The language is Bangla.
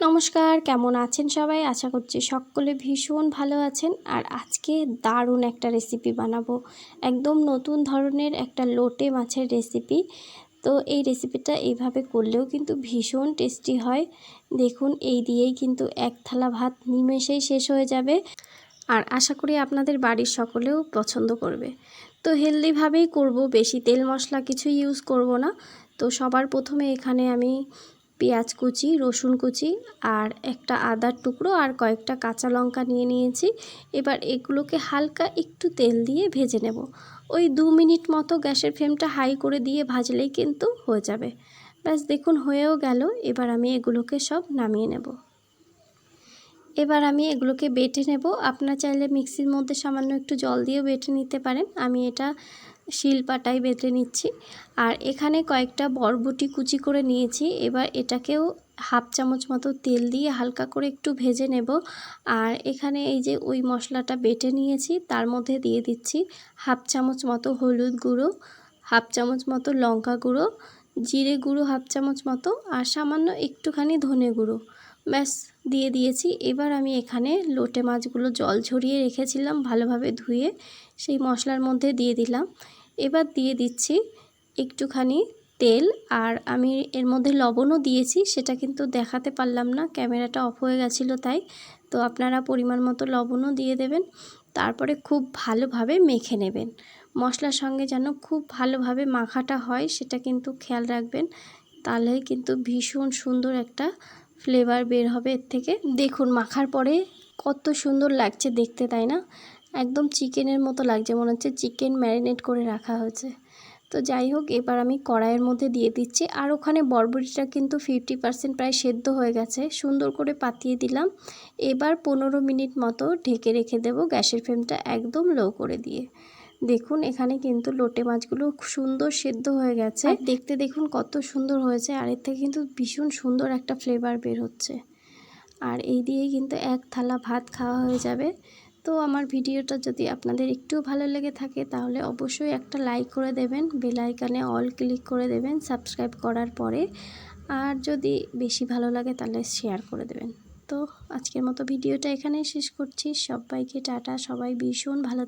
নমস্কার, কেমন আছেন সবাই? আশা করছি সকলে ভীষণ ভালো আছেন। আর আজকে দারুণ একটা রেসিপি বানাবো। একদম নতুন ধরনের একটা লোটে মাছের রেসিপি তো এই রেসিপিটা এইভাবে করলেও কিন্তু ভীষণ টেস্টি হয়। দেখুন, এই দিয়েই কিন্তু এক থালা ভাত নিমেষেই শেষ হয়ে যাবে। আর আশা করি আপনাদের বাড়ির সকলেও পছন্দ করবে। তো হেলদিভাবেই করব, বেশি তেল মশলা কিছু ইউজ করব না। তো সবার প্রথমে এখানে আমি পেঁয়াজ কুচি, রসুন কুচি আর একটা আদার টুকরো আর কয়েকটা কাঁচা লঙ্কা নিয়ে নিয়েছি। এবার এগুলোকে হালকা একটু তেল দিয়ে ভেজে নেব। ওই দু মিনিট মতো গ্যাসের ফ্লেমটা হাই করে দিয়ে ভাজলেই কিন্তু হয়ে যাবে। ব্যাস, দেখুন হয়েও গেল। এবার আমি এগুলোকে সব নামিয়ে নেব। এবার আমি এগুলোকে বেটে নেব। আপনার চাইলে মিক্সির মধ্যে সামান্য একটু জল দিয়েও বেটে নিতে পারেন। আমি এটা শিলপাটাই বেটে নিচ্ছি। আর এখানে কয়েকটা বরবটি কুচি করে নিয়েছি। এবার এটাকেও হাফ চামচ মতো তেল দিয়ে হালকা করে একটু ভেজে নেব। আর এখানে এই যে ওই মশলাটা বেটে নিয়েছি, তার মধ্যে দিয়ে দিচ্ছি হাফ চামচ মতো হলুদ গুঁড়ো, হাফ চামচ মতো লঙ্কা গুঁড়ো, জিরে গুঁড়ো হাফ চামচ মতো, আর সামান্য একটুখানি ধনে গুঁড়ো। ব্যাস, দিয়ে দিয়েছি। এবার আমি এখানে লোটে মাছগুলো জল ঝরিয়ে রেখেছিলাম ভালোভাবে ধুয়ে। সেই মশলার মধ্যে দিয়ে দিলাম। এবার দিয়ে দিচ্ছি একটুখানি তেল আর আমি এর মধ্যে লবণও দিয়েছি, সেটা কিন্তু দেখাতে পারলাম না, ক্যামেরাটা অফ হয়ে গেছিল তাই। তো আপনারা পরিমাণ মতো লবণও দিয়ে দেবেন, তারপরে খুব ভালোভাবে মেখে নেবেন। মশলার সঙ্গে যেন খুব ভালোভাবে মাখাটা হয়, সেটা কিন্তু খেয়াল রাখবেন, তাহলে কিন্তু ভীষণ সুন্দর একটা ফ্লেভার বের হবে এর থেকে। দেখুন, মাখার পরে কত সুন্দর লাগছে দেখতে, তাই না? একদম চিকেনের মতো লাগছে, মনে হচ্ছে চিকেন ম্যারিনেট করে রাখা হয়েছে। তো যাই হোক, এবার আমি কড়াইয়ের মধ্যে দিয়ে দিচ্ছি। আর ওখানে বরবটিটা কিন্তু ফিফটি পার্সেন্ট প্রায় সেদ্ধ হয়ে গেছে। সুন্দর করে পাতিয়ে দিলাম। এবার পনেরো মিনিট মতো ঢেকে রেখে দেব গ্যাসের ফ্লেমটা একদম লো করে দিয়ে। দেখুন, এখানে কিন্তু লোটে মাছগুলো সুন্দর সেদ্ধ হয়ে গেছে। দেখতে দেখুন কত সুন্দর হয়েছে, আর এর থেকে কিন্তু ভীষণ সুন্দর একটা ফ্লেভার বের হচ্ছে। আর এই দিয়েই কিন্তু এক থালা ভাত খাওয়া হয়ে যাবে। তো আমার ভিডিওটা যদি আপনাদের একটু ভালো লেগে থাকে, তাহলে অবশ্যই একটা লাইক করে দেবেন বেলাইকানে অল ক্লিক করে দেবেন সাবস্ক্রাইব করার পরে। আর যদি বেশি ভালো লাগে, তাহলে শেয়ার করে দেবেন। তো আজকের মতো ভিডিওটা এখানেই শেষ করছি। সবাইকে টাটা, সবাই ভীষণ ভালো